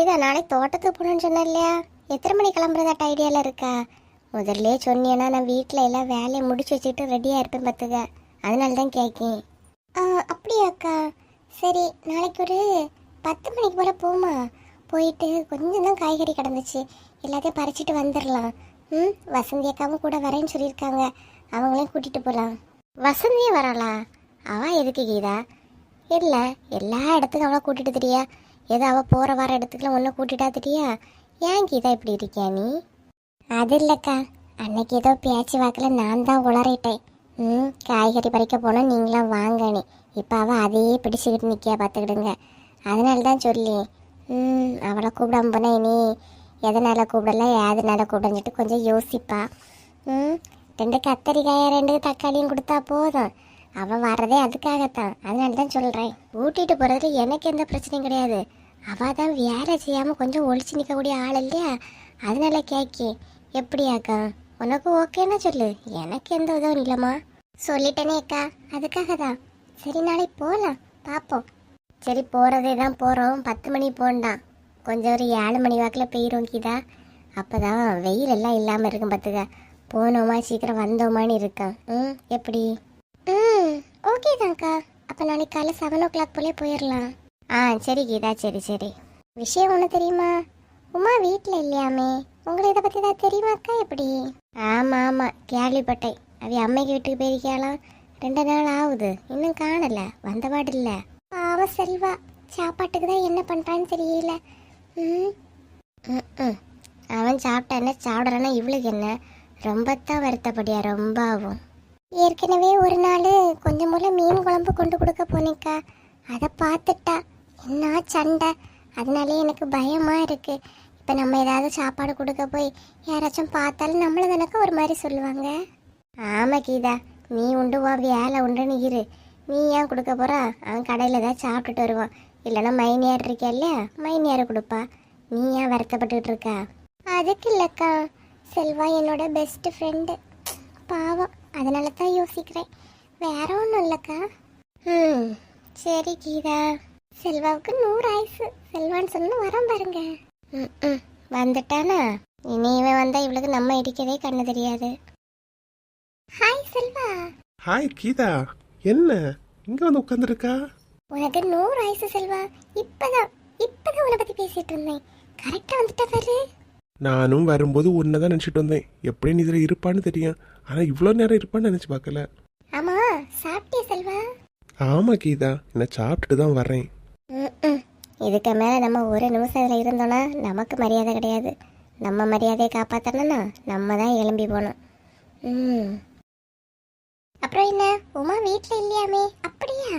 கீதா நாளை தோட்டத்துக்கு போகணும்னு சொன்ன இல்லையா எத்தனை மணி கிளம்புறதாட்ட ஐடியாவில் இருக்கா? முதல்ல சொன்னீங்கன்னா நான் வீட்டில் எல்லாம் வேலையை முடிச்சு வச்சுக்கிட்டு ரெடியாக இருப்பேன் பார்த்துக்க. அதனால தான் கேட்கேன் ஆ அப்படியாக்கா சரி நாளைக்கு ஒரு பத்து மணிக்கு போல் போமா. போயிட்டு கொஞ்சம் தான் காய்கறி கிடந்துச்சு. எல்லாத்தையும் பறிச்சிட்டு வந்துடலாம். ம் வசந்தி அக்காவும் கூட வரேன்னு சொல்லியிருக்காங்க. அவங்களையும் கூட்டிகிட்டு போகலாம் வசந்தியும் வரலாம் அவ எதுக்கு கீதா? இல்லை எல்லா இடத்துக்கும் அவளை கூட்டிகிட்டு தெரியா ஏதோ அவள் போகிற வர இடத்துக்குலாம் ஒன்றும் கூட்டிட்டா ஏன் கீதா இப்படி இருக்கியா நீ? அது இல்லைக்கா. அன்னைக்கு ஏதோ பேச்சு வாக்கில் நான் தான் உளறிட்டேன். ம் காய்கறி பறிக்க போனால் நீங்களாம் வாங்கணே இப்போ அவள் அதையே பிடிச்சிக்கிட்டு நிற்கியா பார்த்துக்கிடுங்க அதனால தான் சொல்லி ம் அவளை கூப்பிடாம போனால் இனி எதனால் கூப்பிடல எதனால் கூப்பிடஞ்சிட்டு கொஞ்சம் யோசிப்பா. ம் ரெண்டு கத்தரிக்காயை ரெண்டு தக்காளியும் கொடுத்தா போதும். அவள் வர்றதே அதுக்காகத்தான். அதனால தான் சொல்கிறேன் ஊட்டிட்டு போகிறதுல எனக்கு எந்த பிரச்சனையும் கிடையாது. அவள் தான் வேலை செய்யாமல் கொஞ்சம் ஒழிச்சு நிற்கக்கூடிய ஆள் இல்லையா? அதனால கேக்கி எப்படியாக்கா? உனக்கு ஓகேன்னா சொல்லு. எனக்கு எந்த உதவும் இல்லைம்மா. சொல்லிட்டேனே அக்கா. அதுக்காக தான். சரி நாளைக்கு போகலாம் பார்ப்போம் சரி போகிறதே தான் போகிறோம் பத்து மணி போண்டான் கொஞ்சம் ஒரு ஏழு மணி வாக்கில் போயிடும் கீதா. அப்போ தான் வெயில் எல்லாம் இல்லாமல் இருக்கும் பார்த்துக்க. போனோமா சீக்கிரம் வந்தோமான்னு இருக்கேன். ம் எப்படி? ம் ஓகே தான்க்கா. அப்போ நாளைக்கு காலைல செவன் ஓ கிளாக் போலே போயிடலாம் ஆ சரி கீதா சரி சரி. விஷயம் ஒன்று தெரியுமா? உமா வீட்டில் இல்லையாமே? உங்களுக்கு இதை பற்றி தான் தெரியுமாக்கா எப்படி? ஆமாம் ஆமாம் கேள்விப்பட்டேன். அவ அம்மைக்கு வீட்டுக்கு போயிருக்காளாம் ரெண்டு நாள் ஆகுது. இன்னும் காணலை. வந்த பாடு இல்லை. பாவம் செல்வா. சாப்பாட்டுக்கு தான் என்ன பண்ணுறான்னு தெரியல. ம் ம், ம். அவன் சாப்பிட்டானே சாப்பிடலன்னா இவளுக்கு என்ன? ரொம்ப தான் வருத்தப்படியா ரொம்ப ஆகும் ஏற்கனவே ஒரு நாள் கொஞ்சம் போல மீன் குழம்பு கொண்டு கொடுக்க போனேக்கா. அதை பார்த்துட்டா. என்ன சண்டை? அதனாலே எனக்கு பயமாக இருக்கு. இப்போ நம்ம ஏதாவது சாப்பாடு கொடுக்க போய் யாராச்சும் பார்த்தாலும் நம்மளை தானக்க ஒரு மாதிரி சொல்லுவாங்க? ஆமாம் கீதா நீ உண்டு வா வேலை உண்டுன்னு இரு. நீ ஏன் கொடுக்க போகிறா அவன் கடையில் தான் சாப்பிட்டுட்டு வருவான். இல்லைன்னா மைனியார் இருக்கா இல்லையா? மைனியார் கொடுப்பா. நீ ஏன் வருத்தப்பட்டுட்டு இருக்கா? அதுக்கு இல்லைக்கா. செல்வா என்னோட பெஸ்ட் ஃப்ரெண்டு பாவம். அதனால தான் யோசிக்கிறேன். வேற ஒன்றும் இல்லைக்கா. ம் சரி கீதா. செல்வாவுக்கு நூறு ஆயுசு. செல்வான்னு சொன்னு வரோம் பாருங்க. ம் வந்துட்டானா? இனி இவன் வந்தா இவளுக்கு நம்ம இடிக்கவே கண்ணு தெரியாது. ஹாய் செல்வா. ஹாய் கீதா. என்ன? இங்க வந்து உட்காந்துருக்கா உனக்கு நூறு ஆயுசு செல்வா. இப்பதான் இப்பதான் உன்னை பத்தி பேசிட்டு இருந்தேன். கரெக்டா வந்துட்ட பாரு. நானும் வரும்போது உன்னை தான் நினச்சிட்டு வந்தேன். எப்படி நீ இதில் இருப்பான்னு தெரியும். ஆனால் இவ்வளோ நேரம் இருப்பான்னு நினச்சி பார்க்கல. ஆமா சாப்பிட்டியா செல்வா? ஆமா கீதா. நான் சாப்பிட்டுட்டு தான் வரேன். இதுக்கு மேல நம்ம ஒரு நிமிஷம் இதுல இருந்தோம்னா நமக்கு மரியாதை கிடையாது. நம்ம மரியாதையை காப்பாத்தணும்னா நம்ம தான் எழும்பி போகணும். ம். அப்புறம் என்ன? உமா வீட்ல இல்லையாமே? அப்படியா?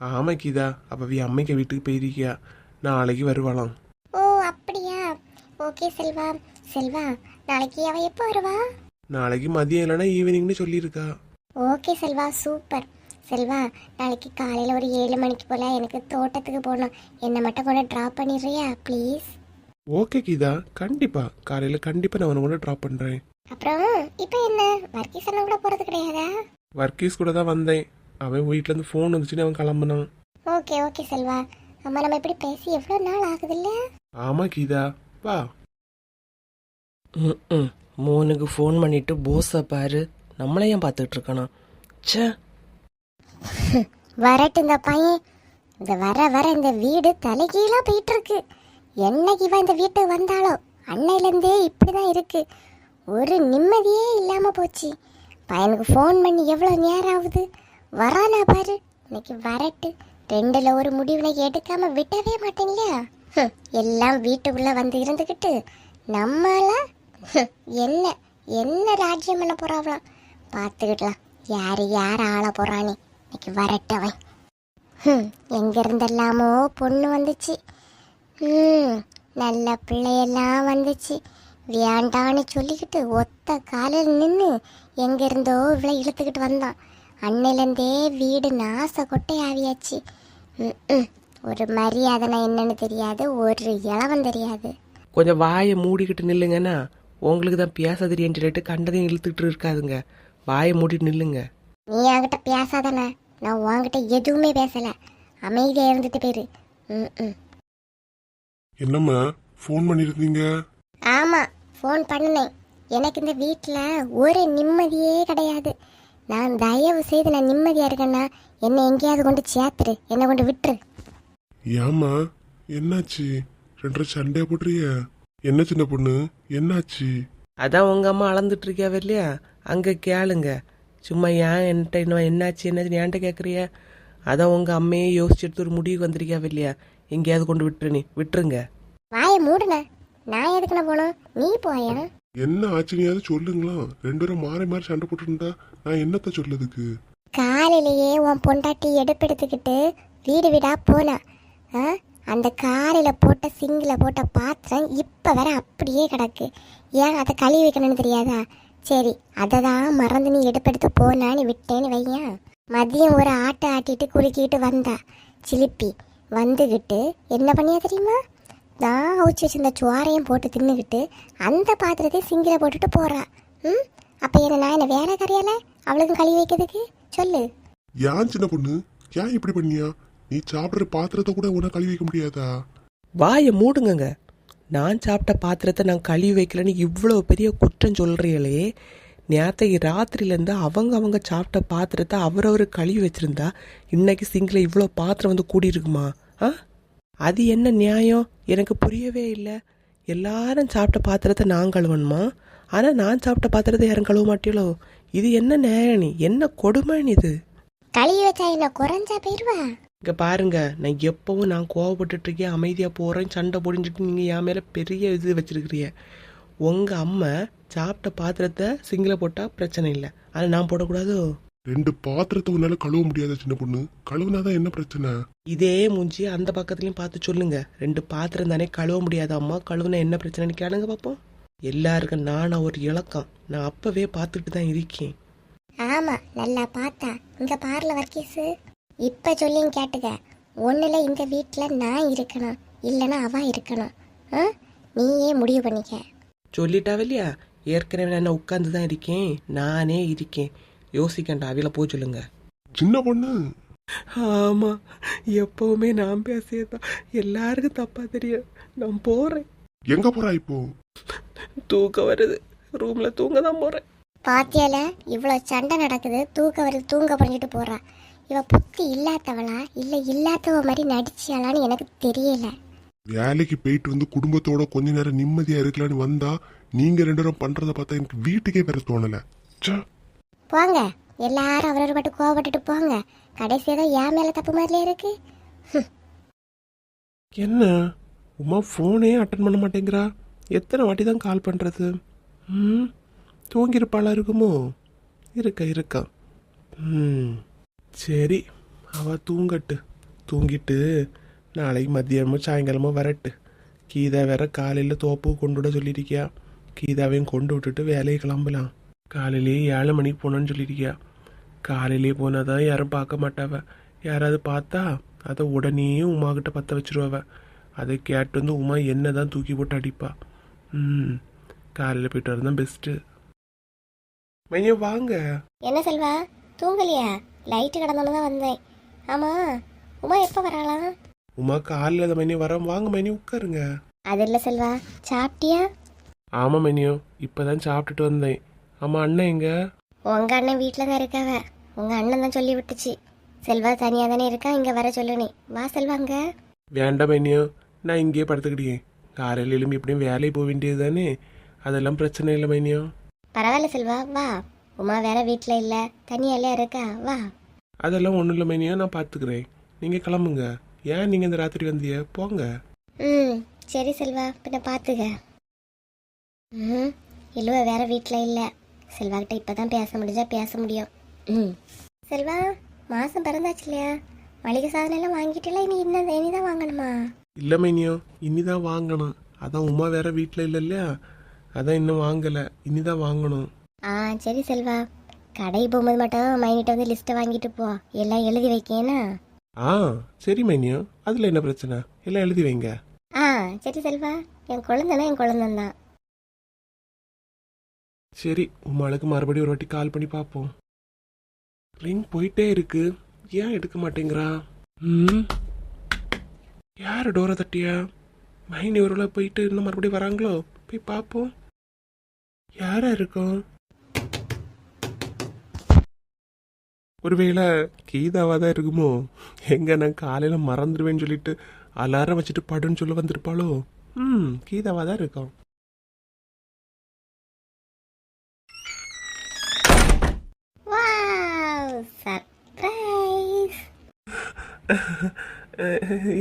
ஆமா கீதா. அப்போ வி அம்மைக்கு வீட்டுக்கு போயிருக்கியா? நாளைக்கு வருவாளாம். ஓ அப்படியா? ஓகே செல்வா. செல்வா நாளைக்கு அவ எப்போ வருவா? நாளைக்கு மதியம் இல்லைன்னா ஈவினிங்னு சொல்லியிருக்கா. ஓகே செல்வா. சூப்பர். செல்வா நாளைக்கு காலையில் ஒரு ஏழு மணிக்கு போல் எனக்கு தோட்டத்துக்கு போகணும். என்னை மட்டும் கூட ட்ராப் பண்ணிடுறியா ப்ளீஸ் ஓகே கீதா கண்டிப்பா. காலையில் கண்டிப்பாக நான் உன்னை கூட ட்ராப் பண்ணுறேன் அப்புறம் இப்போ என்ன? வர்க்கீஸ் அண்ணன் கூட போகிறது கிடையாதா? வர்க்கீஸ் கூட தான் வந்தேன். அவன் வீட்டிலேருந்து ஃபோன் வந்துச்சுன்னு அவன் கிளம்புனான். Okay okay Selva. அம்மா நம்ம இப்படி பேசி எவ்வளோ நாள் ஆகுது இல்ல ஆமா கீதா வா. ம் மோனுக்கு ஃபோன் பண்ணிட்டு போஸை பாரு. நம்மளே ஏன் பார்த்துட்டு இருக்கானா ச்சே. வரட்டு இந்த பையன். இந்த வர வர இந்த வீடு தலைகீழாக போயிட்டு இருக்கு என்னைக்கு இவன் இந்த வீட்டுக்கு வந்தாலோ அன்னையிலேருந்தே இப்படிதான் இருக்கு. ஒரு நிம்மதியே இல்லாமல் போச்சு. பையனுக்கு ஃபோன் பண்ணி எவ்வளோ நேரம் ஆகுது? வரானா பாரு. இன்னைக்கு வரட்டு. ரெண்டில் ஒரு முடிவுல எடுக்காமல் விட்டவே மாட்டேன் இல்லையா எல்லாம் வீட்டுக்குள்ளே வந்து இருந்துக்கிட்டு நம்மள என்ன என்ன ராஜ்யம் பண்ண போகிறாங்களாம் பார்த்துக்கிட்டலாம் யார் யார் ஆள போகிறானே இன்னைக்கு வரட்டவன். ஹம், பொண்ணு வந்துச்சு. ம் நல்ல பிள்ளையெல்லாம் வந்துச்சு. வேண்டான்னு சொல்லிக்கிட்டு ஒத்த காலில் நின்று எங்கேருந்தோ இவ்வளோ இழுத்துக்கிட்டு வந்தான். அன்னையிலேருந்தே வீடு நாச கொட்டை ஆவியாச்சு ம், ம். ஒரு மரியாதைனா என்னன்னு தெரியாது ஒரு இளவம் தெரியாது. கொஞ்சம் வாயை மூடிக்கிட்டு நில்லுங்கன்னா உங்களுக்கு தான் பேச தெரியும் சொல்லிட்டு கண்டதையும் இழுத்துக்கிட்டு இருக்காதுங்க. வாயை மூடிட்டு நில்லுங்க. நீ என்கிட்ட பேசாதானே நான் உன்கிட்ட எதுவுமே பேசல. அமைதியா இருந்துட்டு போயிரு ம் ம். என்னம்மா ஃபோன் பண்ணியிருந்தீங்க ஆமா ஃபோன் பண்ணினேன். எனக்கு இந்த வீட்டில் ஒரு நிம்மதியே கிடையாது. நான் தயவு செய்து நான் நிம்மதியா இருக்கேன்னா என்னை எங்கேயாவது கொண்டு சேர்த்துரு. என்னை கொண்டு விட்டுரு. ஏம்மா என்னாச்சு? ரெண்டு சண்டை போட்டுறிய? என்ன சின்ன பொண்ணு? என்னாச்சு? அதான் உங்க அம்மா அளந்துட்டு இருக்கியாவ இல்லையா அங்க கேளுங்க. சும்மா ஏன் என்கிட்ட இன்னும் என்னாச்சு என்னாச்சு ஏன்ட்ட கேட்குறிய அதான் உங்க அம்மையே யோசிச்சுட்டு ஒரு முடிவுக்கு வந்திருக்கியாவ இல்லையா? எங்கேயாவது கொண்டு விட்டுரு நீ. விட்டுருங்க. வாயை மூடுன. நான் எதுக்குண்ணா போனோம்? நீ போயா? என்ன ஆச்சுனியாவது சொல்லுங்களா? ரெண்டு பேரும் மாறி மாறி சண்டை போட்டுருந்தா நான் என்னத்த சொல்லதுக்கு? காலையிலேயே உன் பொண்டாட்டி எடுப்பெடுத்துக்கிட்டு வீடு வீடா போனா. ஆ? அந்த காலையில் போட்ட சிங்கில் போட்ட பாத்திரம் இப்போ வர அப்படியே கிடக்கு. ஏன் அதை கழுவி வைக்கணும்னு தெரியாதா? சரி அதை தான் மறந்து நீ எடுப்பெடுத்து போனான்னு விட்டேன்னு வையன் மதியம் ஒரு ஆட்டை ஆட்டிட்டு குறுக்கிட்டு வந்தா. சிலிப்பி வந்துக்கிட்டு என்ன பண்ணியா தெரியுமா? நான் அவிச்சு வச்சிருந்த சுவாரையும் போட்டு தின்னுக்கிட்டு அந்த பாத்திரத்தையும் சிங்கில போட்டுட்டு போறா. ம்? அப்போ என்ன நான் என்ன வேலை கரையால? அவளுக்கும் கழுவி வைக்கிறதுக்கு? சொல்லு. ஏன் சின்ன பொண்ணு? ஏன் இப்படி பண்ணியா? நீ சாப்பிடுற பாத்திரத்தை கூட உன்னை கழுவி வைக்க முடியாதா? வாயை மூடுங்கங்க. நான் சாப்பிட்ட பாத்திரத்தை நான் கழுவி வைக்கலன்னு இவ்வளோ பெரிய குற்றம் சொல்கிறீங்களே நேற்றைக்கு ராத்திரிலேருந்து அவங்க அவங்க சாப்பிட்ட பாத்திரத்தை அவரவர் கழுவி வச்சுருந்தா இன்றைக்கி சிங்கில் இவ்வளோ பாத்திரம் வந்து கூடியிருக்குமா? ஆ? அது என்ன நியாயம்? எனக்கு புரியவே இல்லை. எல்லாரும் சாப்பிட்ட பாத்திரத்தை நான் கழுவணுமா? ஆனால் நான் சாப்பிட்ட பாத்திரத்தை யாரும் கழுவ மாட்டீங்களோ? இது என்ன நியாயம் என்ன கொடுமை இது? கழுவி வச்சா என்ன குறைஞ்சா போயிடுவா இங்க பாருங்க நான் எப்பவும் நான் கோவப்பட்டுட்டு இருக்கேன் அமைதியா போறேன் சண்டை போடிஞ்சிட்டு நீங்க என் மேல பெரிய இது வச்சிருக்கிறீங்க. உங்க அம்மா சாப்பிட்ட பாத்திரத்தை சிங்கில போட்டா பிரச்சனை இல்லை. ஆனா நான் போடக்கூடாதோ. ரெண்டு பாத்திரத்தை உன்னால கழுவ முடியாத சின்ன பொண்ணு. கழுவுனாதான் என்ன பிரச்சனை? இதே மூஞ்சி அந்த பக்கத்துலயும் பார்த்து சொல்லுங்க. ரெண்டு பாத்திரம் தானே கழுவ முடியாத. அம்மா கழுவுனா என்ன பிரச்சனைன்னு கேளுங்க பார்ப்போம் எல்லாருக்கும் நானா ஒரு இலக்கம். நான் அப்பவே பார்த்துட்டு தான் இருக்கேன். ஆமா நல்லா பார்த்தா. இங்க பார்ல வர்க்கீஸு இப்ப சொல்லியும் கேட்டுக்க. ஒண்ணுல இந்த வீட்ல நான் இருக்கணும். இல்லைன்னா அவ இருக்கணும். ஆ? நீயே முடிவு பண்ணிக்க. சொல்லிட்டாவ இல்லையா? ஏற்கனவே நான் உட்கார்ந்து தான் இருக்கேன். நானே இருக்கேன். யோசிக்கண்டா அவில போய் சொல்லுங்க. சின்ன பொண்ணு. ஆமா எப்பவுமே நான் பேசியதான் எல்லாருக்கும் தப்பா தெரியும். நான் போறேன். எங்க போறா இப்போ? தூக்கம் வருது. ரூம்ல தூங்க தான் போறேன். பாத்தியால இவ்வளவு சண்டை நடக்குது. தூக்க வருது தூங்க பண்ணிட்டு போறா. இவ புத்தி இல்லாதவளா? இல்ல இல்லாதவ மாதிரி நடிச்சியாளான்னு எனக்கு தெரியல. வேலைக்கு போயிட்டு வந்து குடும்பத்தோட கொஞ்ச நேரம் நிம்மதியா இருக்கலாம்னு வந்தா நீங்க ரெண்டு பேரும் பண்றத பார்த்தா எனக்கு வீட்டுக்கே வர தோணல. ச்சே. போங்க. எல்லாரும் அவரவர் பாட்டு கோவப்பட்டுட்டு போங்க. கடைசி ஏதோ என் மேல தப்பு மாதிரிலே இருக்கு. என்ன? உமா ஃபோனே அட்டன் பண்ண மாட்டேங்கிறா? எத்தனை வாட்டி தான் கால் பண்றது? ம்? தூங்கிருப்பாளா இருக்குமோ? இருக்க இருக்கா. ம். சரி அவ தூங்கட்டு. தூங்கிட்டு நாளைக்கு மத்தியானமோ சாயங்காலமோ வரட்டு. கீதா வேற காலையில் தோப்பு கொண்டு விட சொல்லியிருக்கியா? கீதாவையும் கொண்டு விட்டுட்டு வேலையை கிளம்பலாம். காலையிலேயே ஏழு மணிக்கு போனோன்னு சொல்லியிருக்கியா? காலையிலேயே போனால் தான் யாரும் பார்க்க மாட்டாவ. யாராவது பார்த்தா அதை உடனே உமா பற்ற வச்சிருவாவ. அதை கேட்டு வந்து உமா என்ன தான் தூக்கி போட்டு அடிப்பா. ம் காலையில் போயிட்டு வரதான் பெஸ்ட்டு மையா வாங்க. என்ன செல்வா தூங்கலையா? லைட்டு கடந்தோன்னு தான் வந்தேன். ஆமா உமா எப்போ வராளாம் உமா காலையில் அதை மைனியோ வர வாங்க மைனியோ உட்காருங்க. அது இல்லை செல்வா சாப்பிட்டியா? ஆமாம் மைனியோ இப்போ தான் சாப்பிட்டுட்டு வந்தேன். ஆமாம் அண்ணன் எங்க? உங்க அண்ணன் வீட்டில் தான் இருக்காவ. உங்க அண்ணன் தான் சொல்லி விட்டுச்சு. செல்வா தனியாக தானே இருக்கா? இங்கே வர சொல்லுனே. வா செல்வா அங்க. வேண்டாம் மைனியோ நான் இங்கேயே படுத்துக்கிட்டேன். காலையில் எழும்பி எப்படியும் வேலைக்கு போக வேண்டியது தானே அதெல்லாம் பிரச்சனை இல்லை மைனியோ பரவாயில்ல செல்வா வா. உமா வேற வீட்டில் இல்லை. தனியால இருக்கா? வா. அதெல்லாம் ஒன்றும் இல்லை மைனியோ. நான் பார்த்துக்கிறேன் நீங்கள் கிளம்புங்க. ஏன் நீங்கள் இந்த ராத்திரி வந்தீங்க? போங்க. ம் சரி செல்வா. பின்ன பார்த்துக்க ம் இழுவ வேற வீட்டில் இல்லை. செல்வா கிட்ட இப்போ தான் பேச முடிஞ்சா பேச முடியும். ம். செல்வா மாதம் பிறந்தாச்சு இல்லையா? மளிகை சாதனம் எல்லாம் வாங்கிட்டல இனி இன்னும் இனி தான் வாங்கணுமா? இல்லை மைனியோ. இனிதான் வாங்கணும். அதான் உமா வேற வீட்டில் இல்லை இல்லையா? அதான் இன்னும் வாங்கலை. இனிதான் வாங்கணும். ஆ சரி செல்வா. கடை போகும்போது மட்டும் மைனிட்ட வந்து லிஸ்ட்டை வாங்கிட்டு போ. எல்லாம் எழுதி வைக்கேனா? ஆ சரி மைனியோ. அதில் என்ன பிரச்சனை? எல்லாம் எழுதி வைங்க. ஆ சரி செல்வா. என் குழந்தைனா என் குழந்தைன் தான் சரி உமாளுக்கு மறுபடியும் ஒரு வாட்டி கால் பண்ணி பார்ப்போம் ரிங் போயிட்டே இருக்கு. ஏன் எடுக்க மாட்டேங்கிறா? ம்? யார் டோரை தட்டியா? மைனி ஒருவேளை போயிட்டு இன்னும் மறுபடியும் வராங்களோ? போய் பார்ப்போம் யாரா இருக்கும்? ஒருவேளை கீதாவா தான் இருக்குமோ? எங்க நான் காலையில மறந்துடுவேன்னு சொல்லிட்டு அலாரம் வச்சுட்டு படுன்னு சொல்ல வந்திருப்பாளோ? ம் கீதாவா தான் இருக்கும்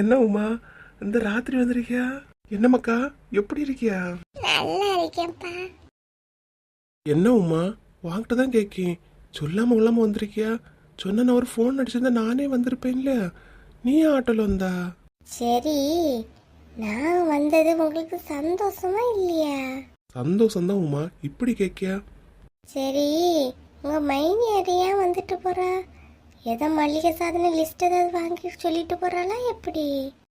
என்ன உமா? இந்த ராத்திரி வந்திருக்கியா? என்ன மக்கா? எப்படி இருக்கியா? நல்லா இருக்கேன்ப்பா. என்ன உமா? வாங்கிட்டு தான் கேட்கேன் சொல்லாம கொள்ளாம வந்திருக்கியா? சொன்ன நான் ஒரு ஃபோன் அடிச்சிருந்தா நானே வந்திருப்பேன்ல. நீ ஆட்டோல வந்தா? சரி நான் வந்தது உங்களுக்கு சந்தோஷமா இல்லையா? சந்தோஷம் தான் உமா. இப்படி கேட்கியா? சரி உங்க மைனி அதையா வந்துட்டு போறா? ஏதோ மளிகை சாதன லிஸ்ட் ஏதாவது வாங்கி சொல்லிட்டு போறாளா எப்படி?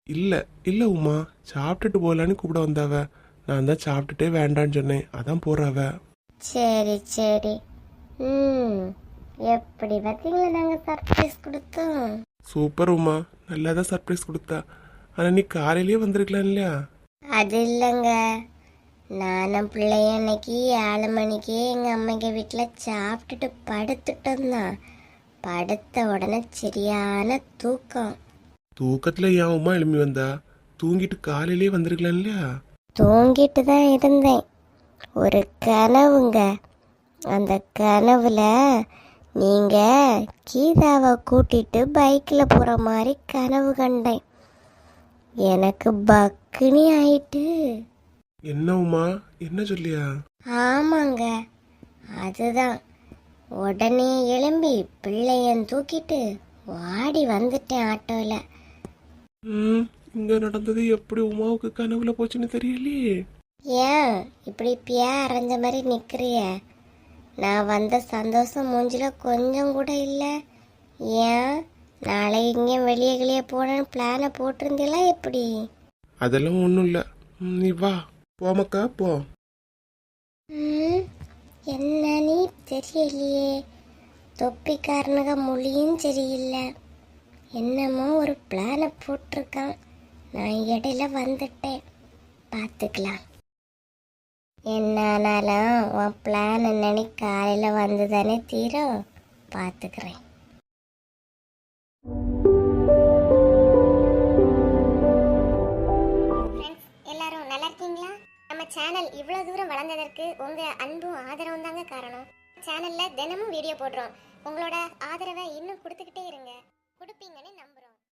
இல்ல இல்ல உமா. சாப்பிட்டுட்டு போகலான்னு கூப்பிட வந்தாவ. நான் தான் சாப்பிட்டுட்டே வேண்டான்னு சொன்னேன். அதான் போறாவ. சரி சரி. ம். எப்படி பார்த்தீங்களா நாங்கள் சர்ப்ரைஸ் கொடுத்தோம்? சூப்பர் உமா. நல்லா தான் சர்ப்ரைஸ் கொடுத்தா. ஆனா நீ காலையிலேயே வந்திருக்கலாம் இல்லையா? அது இல்லைங்க. நானும் பிள்ளைய அன்னைக்கு ஏழு மணிக்கு எங்கள் அம்மைங்க வீட்டில் சாப்பிட்டுட்டு படுத்துட்டோம் தான். படுத்த உடனே சரியான தூக்கம். தூக்கத்துல ஏன் உமா எழும்பி வந்தா? தூங்கிட்டு காலையிலேயே வந்திருக்கலாம் இல்லையா? தூங்கிட்டு தான் இருந்தேன். ஒரு கனவுங்க. அந்த கனவுல நீங்க கீதாவை கூட்டிட்டு பைக்கில் போற மாதிரி கனவு கண்டேன். எனக்கு பக்குனி ஆயிட்டு. என்ன உமா? என்ன சொல்லியா? ஆமாங்க. அதுதான். உடனே எழும்பி பிள்ளையன் தூக்கிட்டு வாடி வந்துட்டேன் ஆட்டோவில் இங்க நடந்தது எப்படி உமாவுக்கு கனவுல போச்சுன்னு தெரியலையே. ஏன் இப்படி பியா அரைஞ்ச மாதிரி நிக்கிறிய? நான் வந்த சந்தோஷம் மூஞ்சில கொஞ்சம் கூட இல்லை. ஏன்? நாளை இங்கேயும் வெளியே வெளியே போடணும் பிளானை போட்டிருந்தீங்களா எப்படி? அதெல்லாம் ஒன்றும் இல்லை. நீ வா. போமக்கா போ. என்ன நீ? தெரியலையே. தொப்பிக்காரனுக மொழியும் சரியில்லை. என்னமோ ஒரு பிளானை போட்டிருக்கான். நான் இடையில வந்துட்டேன். பார்த்துக்கலாம். என்னானாலும் உன் பிளான் என்னன்னு காலையில் வந்து தானே தீரும் பார்த்துக்கிறேன் எல்லாரும் நல்லா இருக்கீங்களா? நம்ம சேனல் இவ்வளோ தூரம் வளர்ந்ததற்கு உங்கள் அன்பும் ஆதரவும் தாங்க காரணம். சேனலில் தினமும் வீடியோ போடுறோம். உங்களோட ஆதரவை இன்னும் கொடுத்துக்கிட்டே இருங்க. கொடுப்பீங்கன்னு நம்புகிறோம்